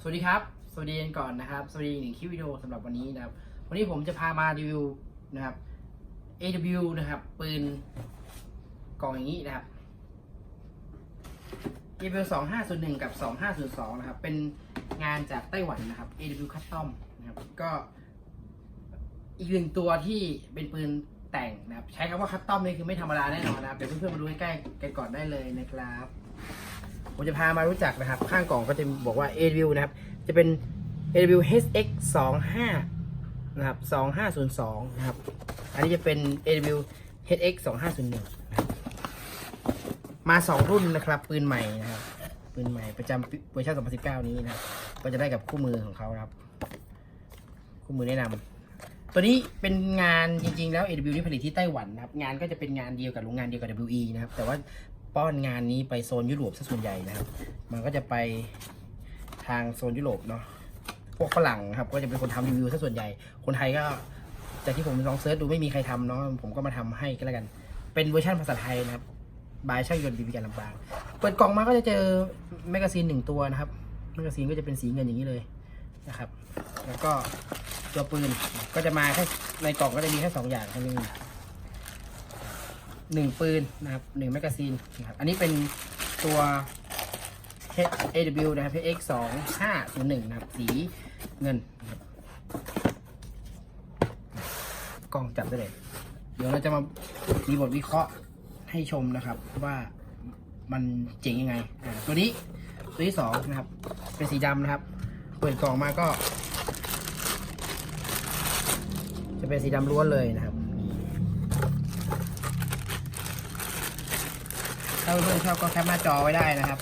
สวัสดีครับ สวัสดีกันก่อนนะครับ สวัสดีหนึ่งคลิปวิดีโอสำหรับวันนี้นะครับ วันนี้ผมจะพามารีวิวนะครับ AW นะครับปืนกล่องอย่างนี้นะครับ AW 2501 กับ 2502 นะครับ เป็นงานจากไต้หวันนะครับ AW Custom นะครับ ก็อีกหนึ่งตัวที่เป็นปืนแต่งนะครับ ใช้คำว่าคัสตอมนี่คือไม่ธรรมดาแน่นอนนะครับ เดี๋ยวเพื่อนๆมาดูใกล้ๆกันก่อนได้เลยนะครับ ผมจะพามารู้จักนะครับ ข้างกล่องก็จะบอกว่า AW นะครับ จะเป็น AW HX 25นะครับ2502นะครับ อันนี้จะเป็น AW HX 2501นะครับมา 2 รุ่นนะครับ ปืนใหม่นะครับ ปืนใหม่ประจำเวอร์ชัน2019 นี้นะครับก็จะได้กับคู่มือของเขานะครับ คู่มือแนะนำตัวนี้เป็นงานจริงๆแล้ว AW นี่ผลิตที่ไต้หวันนะครับ งานก็จะเป็นงานเดียวกับโรงงานเดียวกับ WE นะครับ แต่ว่า ป้อนงานนี้ไปโซนยุโรปซะส่วนใหญ่นะครับ มันก็จะไปทางโซนยุโรปเนาะพวกฝรั่งครับ ก็จะเป็นคนทำรีวิวซะส่วนใหญ่ คนไทยก็จากที่ผมลองเซิร์ชดูไม่มีใครทำเนาะผมก็มาทำให้ก็แล้วกัน เป็นเวอร์ชันภาษาไทยนะครับบายช่างยนต์บีบีการลำปางเปิดกล่องมาก็จะเจอแมกกาซีนหนึ่งตัวนะครับแมกกาซีนก็จะเป็นสีเงินอย่างนี้เลยนะครับ แล้วก็ตัวปืนก็จะมาแค่ในกล่องก็จะมีแค่สองอย่างเท่านี้ หนึ่งปืนนะครับหนึ่งแมกกาซีนนะครับอันนี้เป็นตัว HAW นะครับ HX 2 5 0 1นะครับ สีเงินนะครับกล้องจับได้เลย เดี๋ยวเราจะมามีบทวิเคราะห์ให้ชมนะครับ ว่ามันเจ๋งยังไงอ่าตัวนี้ตัวที่สองนะครับ เป็นสีดำนะครับ เปิดกล่องมาก็ จะเป็นสีดำล้วนเลยนะครับ ถ้าเพื่อนๆชอบก็แคปหน้าจอไว้ได้นะครับ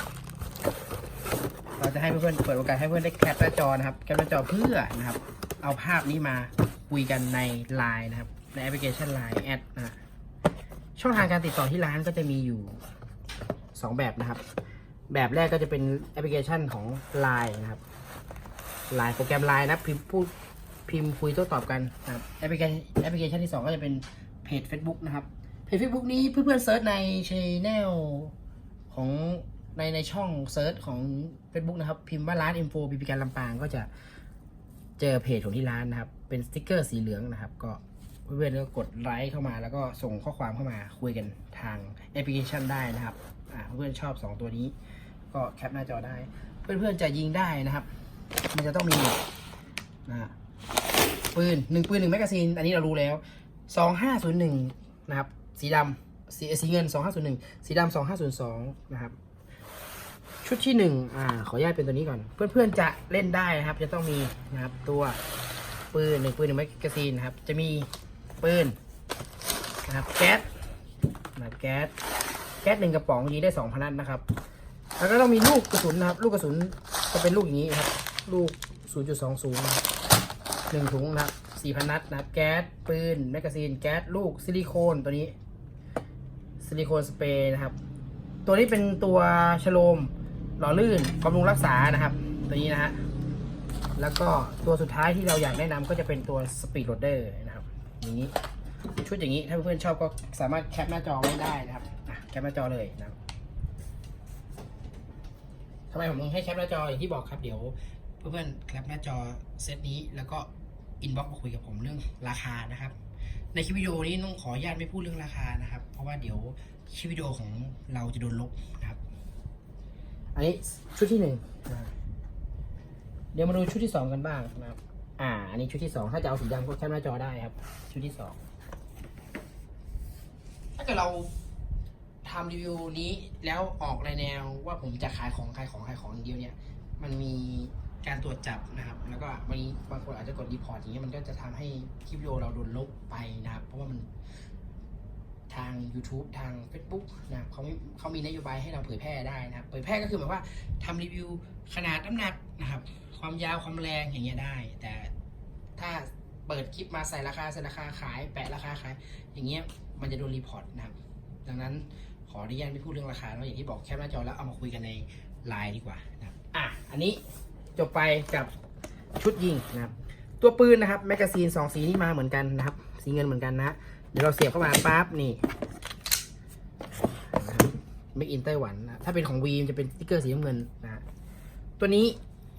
เราจะให้เพื่อนๆเปิดโอกาสให้เพื่อนได้แคปหน้าจอนะครับแคปหน้าจอเพื่อนะครับ เอาภาพนี้มาคุยกันใน Line นะครับ ในแอปพลิเคชัน Line แอดนะฮะช่องทางการติดต่อที่ร้านก็จะมีอยู่ 2 แบบนะครับ แบบแรกก็จะเป็นแอปพลิเคชันของ Line นะครับ Line โปรแกรม Line นะพิมพ์พูดพิมพ์คุยโต้ตอบกันนะครับแอปพลิเคชันแอปพลิเคชันที่ 2 ก็จะเป็นเพจ Facebook นะครับ เพจ Facebook นี้เพื่อนๆเซิร์ชในช anel ของในในช่องเซิร์ชของ Facebook นะครับ พิมพ์ว่าร้าน info บีบีการลำปางก็จะเจอเพจของที่ร้านนะครับ เป็นสติกเกอร์สีเหลืองนะครับ ก็เพื่อนๆก็กดไลค์เข้ามา แล้วก็ส่งข้อความเข้ามาคุยกันทางแอปพลิเคชันได้นะครับอ่าเพื่อนๆชอบ 2 ตัวนี้ ก็แคปหน้าจอได้ เพื่อนๆจะยิงได้นะครับ มันจะต้องมีนะฮะปืนหนึ่งปืนหนึ่งแมกกาซีน อันนี้เรารู้แล้วสองห้าศูนย์หนึ่งนะครับ สีดำสีสีเงินสองห้าศูนย์หนึ่งสีดำสองห้าศูนย์สองนะครับ ชุดที่หนึ่งอ่า ขออนุญาตเป็นตัวนี้ก่อน เพื่อนๆจะเล่นได้นะครับ จะต้องมีนะครับตัวปืนหนึ่งปืนหนึ่งแมกกาซีนนะครับ จะมีปืนนะครับแก๊สนะแก๊สแก๊สหนึ่งกระป๋องยิงได้สองพนัดนะครับ แล้วก็ต้องมีลูกกระสุนนะครับ ลูกกระสุนจะเป็นลูกอย่างนี้ครับ ลูก 0.20หนึ่งถุงนะครับสี่พันนัดนะครับแก๊สปืนแมกกาซีนแก๊สลูกซิลิโคนตัวนี้ ลิโคนสเปรย์นะครับ ตัวนี้เป็นตัวชโลมหล่อลื่นบำรุงรักษานะครับ ตัวนี้นะฮะแล้วก็ตัวสุดท้ายที่เราอยากแนะนำก็จะเป็นตัวสปีดโรเดอร์นะครับอย่างนี้ชุดอย่างนี้ถ้าเพื่อนๆชอบก็สามารถแคปหน้าจอไว้ได้นะครับแคปหน้าจอเลยนะครับทำไมผมถึงให้แคปหน้าจออย่างที่บอกครับเดี๋ยวเพื่อนๆแคปหน้าจอเซตนี้แล้วก็อินบ็อกซ์มาคุยกับผมเรื่องราคานะครับ ในคลิปวิดีโอนี้ต้องขออนุญาตไม่พูดเรื่องราคานะครับ เพราะว่าเดี๋ยวคลิปวิดีโอของเราจะโดนลบนะครับ อันนี้ชุดที่หนึ่งอ่าเดี๋ยวมาดูชุดที่สองกันบ้างนะครับ อ่า อันนี้ชุดที่สองถ้าจะเอาสีดำก็แคปหน้าจอได้ครับ ชุดที่สองถ้าเกิดเราทำรีวิวนี้แล้วออกในแนวว่าผมจะขายของขายของขายของอย่างเดียวเนี่ย มันมี การตรวจจับนะครับ แล้วก็บางทีบางคนอาจจะกดรีพอร์ตอย่างเงี้ยมันก็จะทำให้คลิปวิดีโอเราโดนลบไปนะครับ เพราะว่ามันทาง YouTube ทาง Facebook นะครับเขาเขามีนโยบายให้เราเผยแพร่ได้นะครับเผยแพร่ก็คือหมายว่าทำรีวิวขนาดน้ำหนักนะครับ ความยาวความแรงอย่างเงี้ยได้ แต่ถ้าเปิดคลิปมาใส่ราคาใส่ราคาขายแปะราคาขาย อย่างเงี้ยมันจะโดนรีพอร์ตนะครับ ดังนั้นขออนุญาตไม่พูดเรื่องราคาเนาะอย่างที่บอกแคปหน้าจอแล้วเอามาคุยกันในไลน์ดีกว่านะครับอะอันนี้ จบไปกับชุดยิงนะครับ ตัวปืนนะครับแมกกาซีนสองสีนี้มาเหมือนกันนะครับ สีเงินเหมือนกันนะ เดี๋ยวเราเสียบเข้ามาปั๊บนี่ไม่อินไต้หวันนะถ้าเป็นของวีมจะเป็นสติ๊กเกอร์สีน้ำเงินนะตัวนี้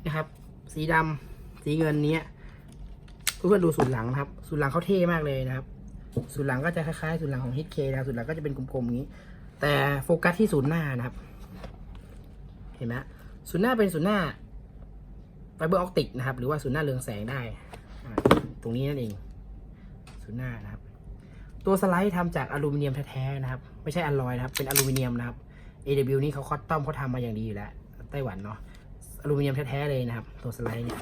นะครับ สีดำสีเงินเนี้ยเพื่อนๆดูสูตรหลังนะครับ สูตรหลังเขาเท่มากเลยนะครับ สูตรหลังก็จะคล้ายๆ สูตรหลังของ HK นะครับสูตรหลังก็จะเป็นกลมๆอย่างนี้ แต่โฟกัสที่ศูนย์หน้านะครับ เห็นไหมศูนหน้าเป็นศูนหน้า ไฟเบอร์ออปติกนะครับ หรือว่าศูนย์หน้าเรืองแสงได้ ตรงนี้นั่นเองศูนย์หน้านะครับ ตัวสไลด์ทำจากอลูมิเนียมแท้ๆนะครับ ไม่ใช่อลลอยนะครับ เป็นอลูมิเนียมนะครับ AW นี่เขาคอตตอมเขาทำมาอย่างดีอยู่แล้ว ไต้หวันเนาะ อลูมิเนียมแท้ๆเลยนะครับ ตัวสไลด์เนี่ย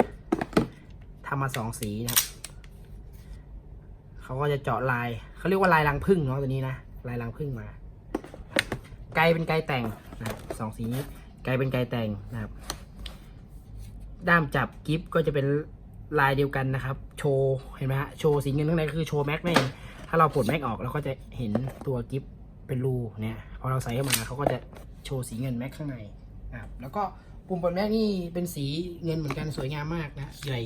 ทำมาสองสีนะครับ เขาก็จะเจาะลาย เขาเรียกว่าลายรังผึ้งเนาะตัวนี้นะ ลายรังผึ้งมา ไกลเป็นไกลแต่งนะครับสองสีนี้ไกลเป็นไกลแต่งนะครับ ด้ามจับกิฟก็จะเป็นลายเดียวกันนะครับ โชว์เห็นไหมฮะโชว์สีเงินข้างในคือโชว์แม็กนั่นเองถ้าเราปลดแม็กออกเราก็จะเห็นตัวกิฟเป็นรูเนี่ยพอเราใส่เข้ามาเขาก็จะโชว์สีเงินแม็กข้างในนะครับแล้วก็ปุ่มปลดแม็กนี่เป็นสีเงินเหมือนกันสวยงามมากนะใหญ่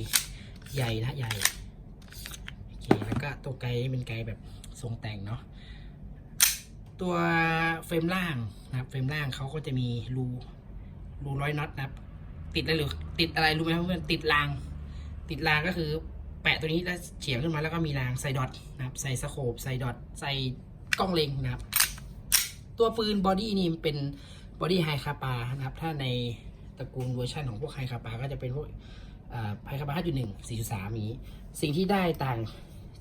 ใหญ่นะใหญ่โอเคแล้วก็ตัวไกลนี่เป็นไกลแบบทรงแต่งเนาะตัวเฟรมล่างนะครับเฟรมล่างเขาก็จะมีรูรูร้อยน็อตนะครับ ติดอะไรหรือติดอะไรรู้ไหมครับเพื่อนติดราง ติดรางก็คือ แปะตัวนี้แล้วเฉียงขึ้นมาแล้วก็มีรางใส่ดอทนะครับ ใส่สโคปใส่ดอทใส่กล้องเล็งนะครับ ตัวปืนบอดี้นี่เป็นบอดี้ไฮคาปานะครับ ถ้าในตระกูลเวอร์ชันของพวกไฮคาปาก็จะเป็นพวกไฮคาปา5.1 4.3นี้ สิ่งที่ได้ต่าง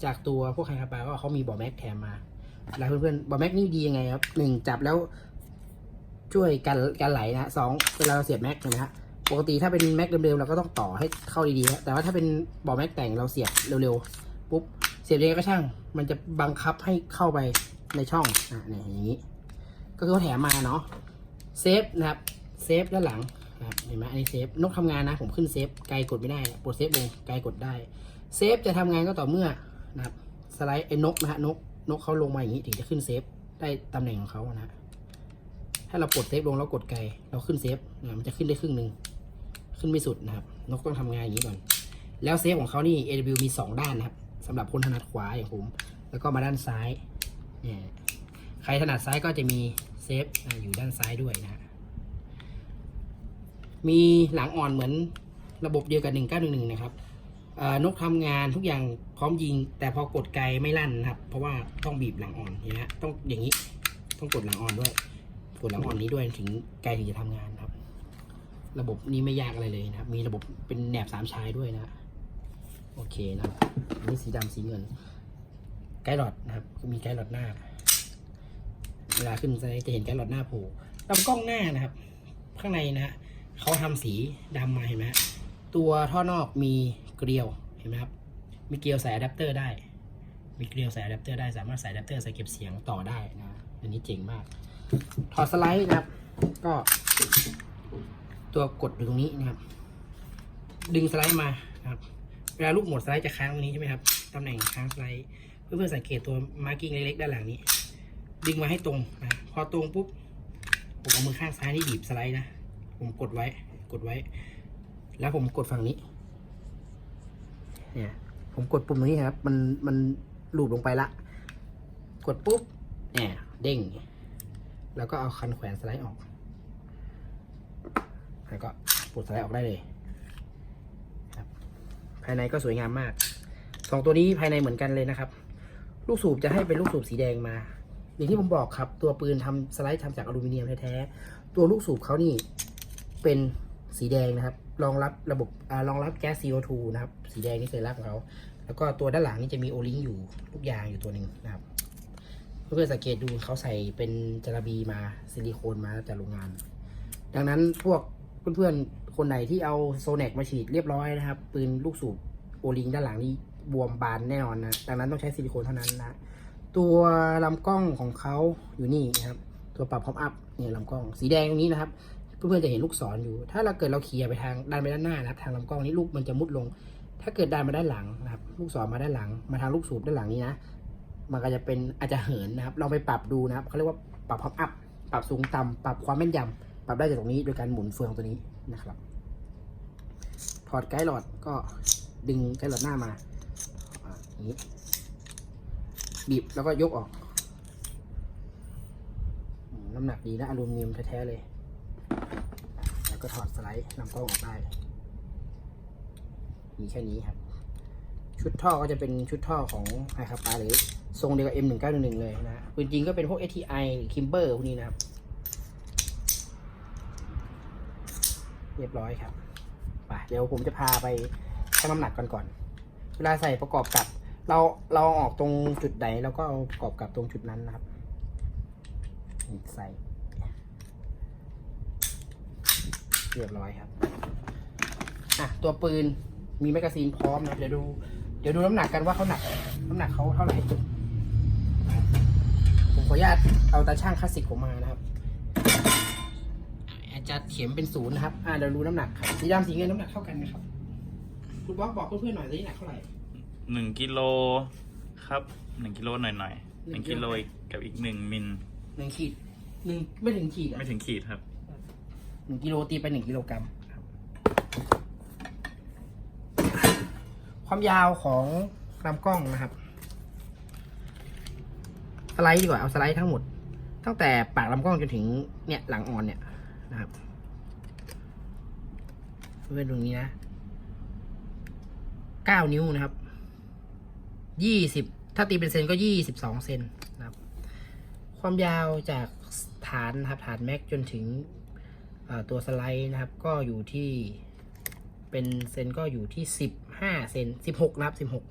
จากตัวพวกไฮคาปาก็เขามีบอแม็กแถมมาแล้วเพื่อนๆบอแม็กนี่ดียังไงครับหนึ่งจับแล้วช่วยกันกันไหลนะสองเวลาเราเสียบแม็กใช่ไหมฮะ ปกติถ้าเป็นแม็กเดิมๆเราก็ต้องต่อให้เข้าดีๆนะแต่ว่าถ้าเป็นบอแม็กแต่งเราเสียบเร็วๆปุ๊บเสียบยังไงก็ช่าง มันจะบังคับให้เข้าไปในช่องอะเนี่ยอย่างนี้ ก็คือแถมมาเนาะเซฟนะครับเซฟด้านหลังนะครับเห็นไหมอันนี้เซฟนกทำงานนะผมขึ้นเซฟไกลกดไม่ได้ปลดเซฟลงไกลกดได้เซฟจะทำงานก็ต่อเมื่อนะครับสไลด์ไอ้นกนะฮะนกนกเขาลงมาอย่างนี้ถึงจะขึ้นเซฟได้ตำแหน่งของเขานะถ้าเรากดเซฟลงแล้วกดไกลเราขึ้นเซฟนะมันจะขึ้นได้ครึ่งหนึ่ง ขึ้นไม่สุดนะครับ นกต้องทำงานอย่างนี้ก่อน แล้วเซฟของเขานี่ AW มี 2 ด้านนะครับสำหรับคนถนัดขวาอย่างผม แล้วก็มาด้านซ้าย เนี่ยใครถนัดซ้ายก็จะมีเซฟอยู่ด้านซ้ายด้วยนะฮะมีหลังอ่อนเหมือนระบบเดียวกับ 1911 นะครับนกทำงานทุกอย่างพร้อมยิง แต่พอกดไกลไม่ลั่นนะครับ เพราะว่าต้องบีบหลังอ่อนนไหมฮะต้องอย่างนี้ ต้องกดหลังอ่อนด้วย กดหลังอ่อนนี้ด้วยถึงไกลถึงจะทำงานครับ ระบบนี้ไม่ยากอะไรเลยนะครับ มีระบบเป็นแหนบสามชายด้วยนะ โอเคนะครับน,นี่สีดำสีเงิน ไกด์หลอดนะครับก็มีไกด์หลอดหน้า เวลาขึ้นไลด์จะเห็นไกด์หลอดหน้าโผล่ลำกล้องหน้านะครับ ข้างในนะฮะเขาทำสีดำมาเห็นไหมฮะตัวท่อนอกมีเกลียวเห็นไหมครับ มีเกลียวใส่อะแดปเตอร์ได้ มีเกลียวใส่อะแดปเตอร์ได้ สามารถใส่อะแดปเตอร์ใส่เก็บเสียงต่อได้นะ อันนี้เจ๋งมาก ถอดสไลด์นะครับ ก็ ตัวกดอยู่ตรงนี้นะครับ ดึงสไลด์มานะครับเวลาลูกหมดสไลด์จะค้างตรงนี้ใช่ไหมครับตำแหน่งค้างสไลด์เพื่อนๆสังเกตตัวมาร์กิ้งเล็กๆด้านหลังนี้ ดึงมาให้ตรงนะพอตรงปุ๊บผมเอามือข้างซ้ายนี่บีบสไลด์นะผมกดไว้กดไว้ แล้วผมกดฝั่งนี้เนี่ยผมกดปุ่มตรงนี้ครับ มันมันลูบลงไปละ กดปุ๊บเนี่ยเด้ง แล้วก็เอาคันแขวนสไลด์ออก แล้วก็ปลดสไลด์ออกได้เลยครับภายในก็สวยงามมากสองตัวนี้ภายในเหมือนกันเลยนะครับ ลูกสูบจะให้เป็นลูกสูบสีแดงมา อย่างที่ผมบอกครับ ตัวปืนทำสไลด์ทำจากอลูมิเนียมแท้ๆตัวลูกสูบเขานี่เป็นสีแดงนะครับ รองรับระบบอรองรับแก๊ส CO2 นะครับ สีแดงนี่เคยรับของเขา แล้วก็ตัวด้านหลังนี่จะมีโอลิงอยู่ลูกยางอยู่ตัวหนึ่งนะครับ เพื่อนๆสังเกตดูเขาใส่เป็นจาระบีมาซิลิโคนมาจากโรงงาน ดังนั้นพวก เพื่อนๆ คนไหนที่เอาโซเนกมาฉีดเรียบร้อยนะครับ ปืนลูกสูบโอลิงด้านหลังนี่บวมบานแน่นอนนะ ดังนั้นต้องใช้ซิลิโคนเท่านั้นนะ ตัวลำกล้องของเขาอยู่นี่นะครับ ตัวปรับพร้อมอัพเนี่ยลำกล้องสีแดงตรงนี้นะครับ เพื่อนๆจะเห็นลูกศรอยู่ ถ้าเราเกิดเราเคลียร์ไปทางดันไปด้านหน้านะครับ ทางลำกล้องนี้ลูกมันจะมุดลง ถ้าเกิดดันมาด้านหลังนะครับ ลูกศรมาด้านหลัง มาทางลูกสูบด้านหลังนี้นะ มันก็จะเป็นอาจจะเหินนะครับเราไปปรับดูนะครับเขาเรียกว่าปรับพร้อมอัพ ปรับสูงต่ำปรับความแม่นยำ ปรับได้จากตรงนี้โดยการหมุนเฟืองตัวนี้นะครับ ถอดไกด์หลอดก็ดึงไกด์หลอดหน้ามาอย่างนี้ บีบแล้วก็ยกออก น้ำหนักดีนะอลูมิเนียมแท้ๆเลย แล้วก็ถอดสไลด์นำกล้องออกได้ มีแค่นี้ครับ ชุดท่อก็จะเป็นชุดท่อของไฮคาปาหรือทรงเดียวกับ M1911 เลยนะปืนจริงก็เป็นพวก ATI หรือ Kimber พวกนี้นะครับ เรียบร้อยครับไปเดี๋ยวผมจะพาไปชั่งน้ำหนักกันก่อน เวลาใส่ประกอบกับ เราเราเอาออกตรงจุดไหนเราก็เอาประกอบกับตรงจุดนั้นนะครับใส่ เรียบร้อยครับอะตัวปืนมีแมกกาซีนพร้อมนะเดี๋ยวดูเดี๋ยวดูน้ำหนักกันว่าเขาหนัก น้ำหนักเขาเท่าไหร่ผมขออนุญาตเอาตาช่างคลาสสิกผมมานะครับ จจะเข็มเป็นศูนย์นะครับ อ่าเดี๋ยวรู้น้ำหนักครับสีดำสีเงินน้ำหนักเท่ากันไหมครับคุณบอสบอกเพื่อนๆหน่อยสิน้ำหนักเท่าไหร่ หนึ่งกิโลครับหนึ่งกิโลหน่อยหน่อยๆหนึ่งกิโลอีกกับอีกหนึ่งมิลหนึ่งขีดหนึ่งไม่ถึงขีดอะไม่ถึงขีดครับ หนึ่งกิโลตีไปหนึ่งกิโลกรัมครับความยาวของลำกล้องนะครับ สไลด์ดีกว่าเอาสไลด์ทั้งหมด ตั้งแต่ปากลำกล้องจนถึงเนี่ยหลังอ่อนเนี่ย นะครับเพื่อนตรงนี้นะเก้านิ้วนะครับยี่สิบถ้าตีเป็นเซนก็ยี่สิบสองเซนนะครับ ความยาวจากฐานนะครับฐานแม็กจนถึงตัวสไลด์นะครับ ก็อยู่ที่เป็นเซนก็อยู่ที่สิบห้าเซนสิบหกนะครับสิบหก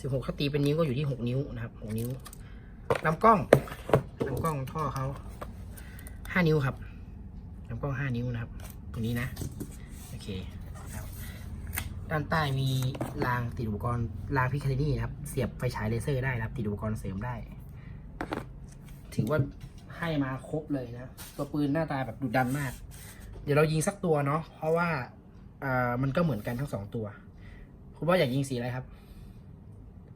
สิบหกถ้าตีเป็นนิ้วก็อยู่ที่หกนิ้วนะครับหกนิ้วลำกล้องลำกล้องท่อเขาห้านิ้วครับ ลำกล้องห้านิ้วนะครับ ตรงนี้นะ โอเคครับด้านใต้มีรางติดอุปกรณ์รางพิคาเนี่นะครับ เสียบไฟฉายเลเซอร์ได้นะครับ ติดอุปกรณ์เสริมได้ ถือว่าให้มาครบเลยนะ ตัวปืนหน้าตาแบบดุดันมาก เดี๋ยวเรายิงสักตัวเนาะ เพราะว่าอ่ามันก็เหมือนกันทั้งสองตัว คุณว่าอยากยิงสีอะไรครับ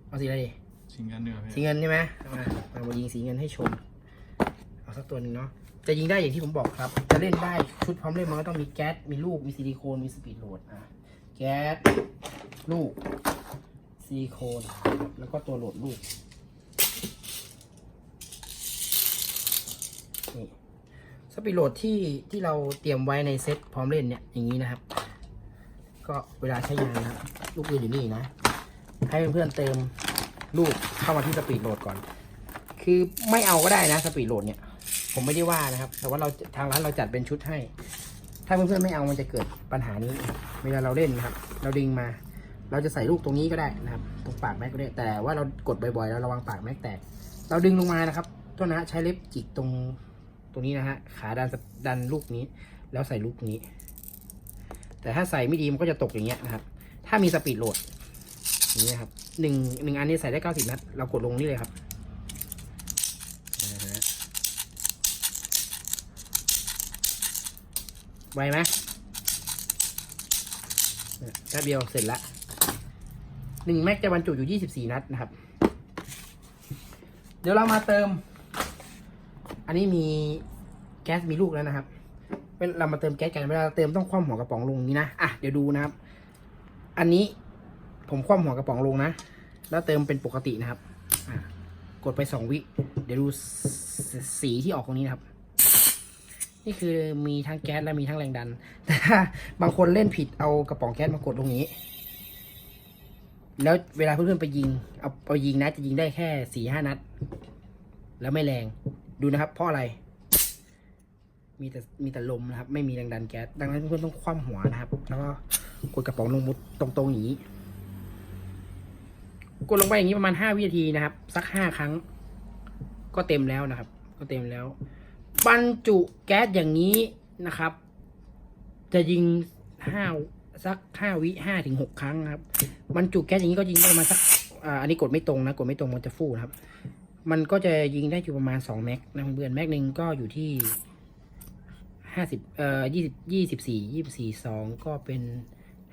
เอาสีอะไรดีชิงกันเนื้อสีเงินใช่ไหมอ่าเรามายิงสีเงินให้ชม เอาสักตัวหนึ่งเนาะ จะยิงได้อย่างที่ผมบอกครับ จะเล่นได้ชุดพร้อมเล่นมันก็ต้องมีแก๊ส มีลูก มีซิลิโคน มีสปีดโหลดอะแก๊ส ลูกซิลิโคน แล้วก็ตัวโหลดลูก นี่สปีดโหลดที่ที่เราเตรียมไว้ในเซ็ตพร้อมเล่นเนี่ยอย่างนี้นะครับ ก็เวลาใช้งานนะลูกปืนอยู่นี่นะ ให้เพื่อนๆเติมลูกเข้ามาที่สปีดโหลดก่อน คือไม่เอาก็ได้นะสปีดโหลดเนี่ย ผมไม่ได้ว่านะครับ แต่ว่าเราทางร้านเราจัดเป็นชุดให้ ถ้าเพื่อนๆไม่เอามันจะเกิดปัญหานี้ เวลาเราเล่นนะครับ เราดึงมา เราจะใส่ลูกตรงนี้ก็ได้นะครับ ตรงปากแม็กก็ได้ แต่ว่าเรากดบ่อยๆเราระวังปากแม็กแตก เราดึงลงมานะครับตัวนะฮะใช้เล็บจิกตรงตรงนี้นะฮะ ขาดันดันลูกนี้ แล้วใส่ลูกนี้ แต่ถ้าใส่ไม่ดีมันก็จะตกอย่างเงี้ยนะครับ ถ้ามีสปีดโหลด อย่างนี้นะครับหนึ่งหนึ่งอันนี้ใส่ได้เก้าสิบนัด เรากดลงนี่เลยครับนะฮะ ไวไหมแป๊บเดียวเสร็จละหนึ่งแม็กจะบรรจุอยู่ยี่สิบสี่นัดนะครับ เดี๋ยวเรามาเติม อันนี้มีแก๊สมีลูกแล้วนะครับเป็นเรามาเติมแก๊สกันเวลาเติมต้องคว่ำหัวกระป๋องลงนี้นะอะเดี๋ยวดูนะครับ อันนี้ผมคว่ำหัวกระป๋องลงนะ แล้วเติมเป็นปกตินะครับ กดไปสองวิ เดี๋ยวดูสสีที่ออกตรงนี้นะครับ นี่คือมีทั้งแก๊สและมีทั้งแรงดัน แต่ถ้าบางคนเล่นผิดเอากระป๋องแก๊สมากดตรงนี้ แล้วเวลาเพื่อนๆไปยิง เอาเอายิงนะจะยิงได้แค่สี่ห้านัด แล้วไม่แรงดูนะครับ เพราะอะไร มีแต่มีแต่ลมนะครับ ไม่มีแรงดันแก๊สดังนั้นเพื่อนๆต้องคว่ำหัวนะครับ แล้วก็กดกระป๋องลงมุดตรงๆอย่างนี้กดลงไปอย่างนี้ประมาณห้าวินาทีนะครับ สักห้าครั้ง ก็เต็มแล้วนะครับ ก็เต็มแล้ว บรรจุแก๊สอย่างนี้นะครับ จะยิงห้าสักห้าวิห้าถึงหกครั้งนะครับ บรรจุแก๊สอย่างนี้ก็ยิงได้ประมาณสักอันนี้กดไม่ตรงนะ กดไม่ตรงมันจะฟู่นะครับ มันก็จะยิงได้อยู่ประมาณสองแม็กนะเพื่อนแม็กหนึ่งก็อยู่ที่ห้าสิบเอ่อยี่สิบยี่สิบสี่ยี่สิบสี่สองก็เป็น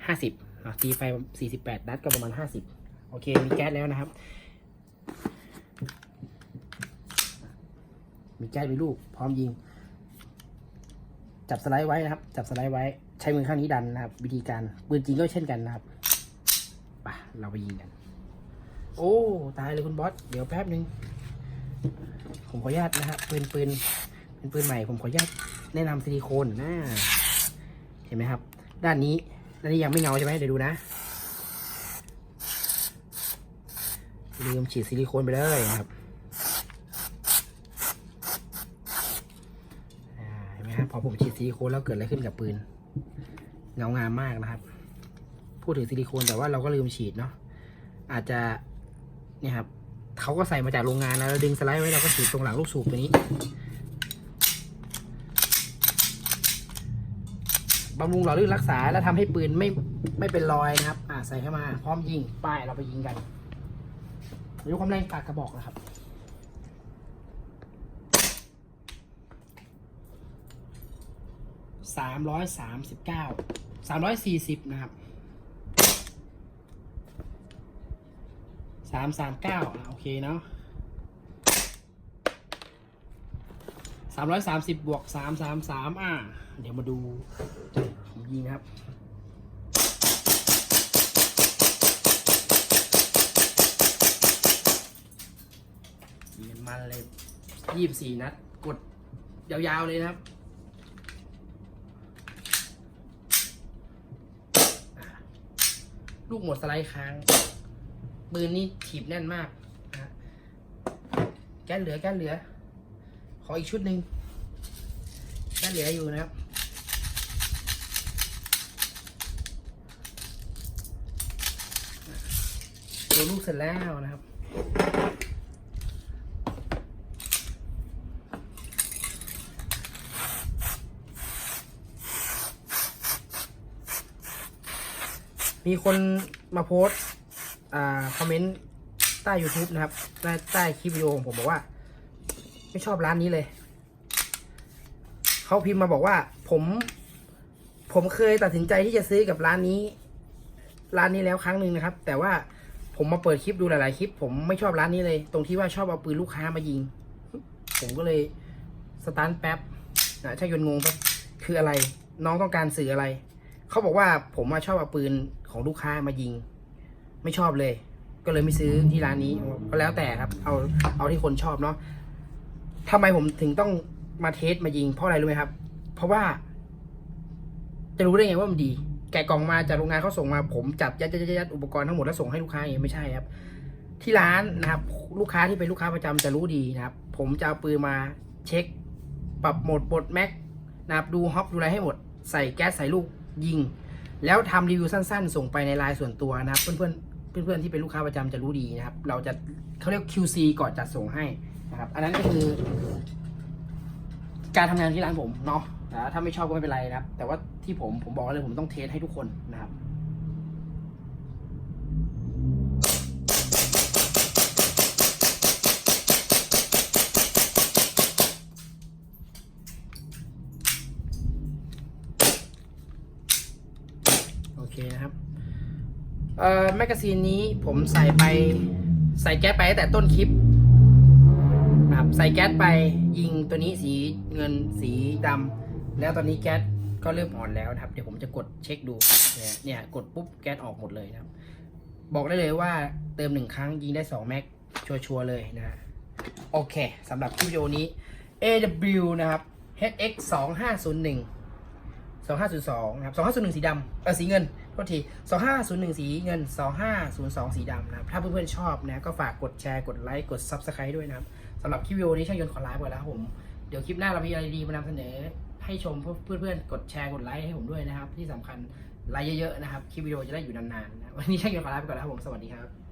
ห้าสิบตีไปสี่สิบแปดนัดก็ประมาณห้าสิบโอเค มีแก๊สแล้วนะครับ มีแก้มีลูก พร้อมยิง จับสไลด์ไว้นะครับ จับสไลด์ไว้ ใช้มือข้างนี้ดันนะครับ วิธีการปืนจริงก็เช่นกันนะครับปะเราไปยิงกัน โอ้ ตายเลยคุณบอส เดี๋ยวแป๊บหนึ่งผมขออนุญาตนะครับปืนปืนเป็นปืนใหม่ ผมขออนุญาตแนะนำซิลิโคนนะเห็นไหมครับ ด้านนี้ด้านนี้ยังไม่เงาใช่ไหมเดี๋ยวดูนะลืมฉีดซิลิโคนไปเลยครับ พอผมฉีดซิลิโคนแล้วเกิดอะไรขึ้นกับปืนเงางามมากนะครับ พูดถึงซิลิโคนแต่ว่าเราก็ลืมฉีดเนาะอาจจะเนี่ยครับเขาก็ใส่มาจากโรงงานแล้วเราดึงสไลด์ไว้เราก็ฉีดตรงหลังลูกสูบตัวนี้บำรุงหล่อลื่นรักษาแล้วทำให้ปืนไม่ไม่เป็นรอยนะครับ อ่าใส่เข้ามา พร้อมยิงป้ายเราไปยิงกันยกความแรงปากกระบอกนะครับ สามร้อยสามสิบเก้าสามร้อยสี่สิบนะครับสามสามเก้าโอเคเนาะสามร้อยสามสิบบวกสามสามสามอะ เดี๋ยวมาดูผมยิงนะครับยิงมันเลยยี่สิบสี่นัด กดยาวๆเลยนะครับ ลูกหมดสไลด์ค้างปืนนี่ถีบแน่นมากนะแก้เหลือแก้เหลือ ขออีกชุดหนึ่งแก้เหลืออยู่นะครับดูลูกเสร็จแล้วนะครับ มีคนมาโพสต์อ่าคอมเมนต์ใต้ YouTube นะครับ ใต้ใต้คลิปวิดีโอของผมบอกว่า ไม่ชอบร้านนี้เลย เขาพิมพ์มาบอกว่า ผม ผมเคยตัดสินใจที่จะซื้อกับร้านนี้ ร้านนี้แล้วครั้งหนึ่งนะครับ แต่ว่าผมมาเปิดคลิปดูหลาย ๆ คลิป ผมไม่ชอบร้านนี้เลย ตรงที่ว่าชอบเอาปืนลูกค้ามายิง ผมก็เลยสตาร์ทแป๊บนะช่างยนงงแป๊บคืออะไร น้องต้องการสื่ออะไร เขาบอกว่าผมมาชอบเอาปืน ของลูกค้ามายิง ไม่ชอบเลย ก็เลยไม่ซื้อที่ร้านนี้ก็แล้วแต่ครับ เอาเอาที่คนชอบเนาะทำไมผมถึงต้องมาเทสมายิง เพราะอะไรรู้ไหมครับ เพราะว่า จะรู้ได้ไงว่ามันดี แกะกล่องมาจากโรงงานเขาส่งมา ผมจับยัดยัดยัดอุปกรณ์ทั้งหมดแล้วส่งให้ลูกค้าอย่างนี้ไม่ใช่ครับ ที่ร้านนะครับ ลูกค้าที่เป็นลูกค้าประจำจะรู้ดีนะครับ ผมจะเอาปืนมาเช็ค ปรับโหมดปลดแม็กนะครับดูฮอปดูอะไรให้หมด ใส่แก๊สใส่ลูกยิง แล้วทำรีวิวสั้นๆ ส่งไปในไลน์ส่วนตัวนะครับ เพื่อนๆเพื่อนๆที่เป็นลูกค้าประจำจะรู้ดีนะครับ เราจะเขาเรียก QC ก่อนจัดส่งให้นะครับ อันนั้นก็คือ การทำงานที่ร้านผมเนาะแต่ถ้าไม่ชอบก็ไม่เป็นไรนะครับ แต่ว่าที่ผมผมบอกเลยผมต้องเทสให้ทุกคนนะครับ โอเคนะครับ เอ่อแมกกาซีนนี้ผมใส่ไปใส่แก๊สไปตั้งแต่ต้นคลิปนะครับใส่แก๊สไปยิงตัวนี้สีเงินสีดำแล้วตอนนี้แก๊สก็เริ่มอ่อนแล้วนะครับ เดี๋ยวผมจะกดเช็คดูเนี่ยกดปุ๊บแก๊สออกหมดเลยนะครับ บอกได้เลยว่าเติมหนึ่งครั้งยิงได้2แม็กชัวร์ๆเลยนะฮะโอเคสำหรับคลิปวิดีโอนี้ AW นะครับ HX 2 5 0 1 2502 นะครับ 2501 สีดำเออสีเงิน โทษที 2501 สีเงิน 2502 สีดำนะครับ ถ้าเพื่อนๆชอบนะก็ฝากกดแชร์ กดไลค์ กด Subscribe ด้วยนะครับสำหรับคลิปวิดีโอนี้ช่างยนต์ขอลาไปแล้วครับผม เดี๋ยวคลิปหน้าเรามีอะไรดีมานำเสนอ ให้ชมเพื่อนๆ กดแชร์ กดไลค์ให้ผมด้วยนะครับ ที่สำคัญไลค์เยอะๆนะครับ คลิปวิดีโอจะได้อยู่นานๆนะวันนี้ช่างยนต์ขอลาไปก่อนแล้วครับผม สวัสดีครับ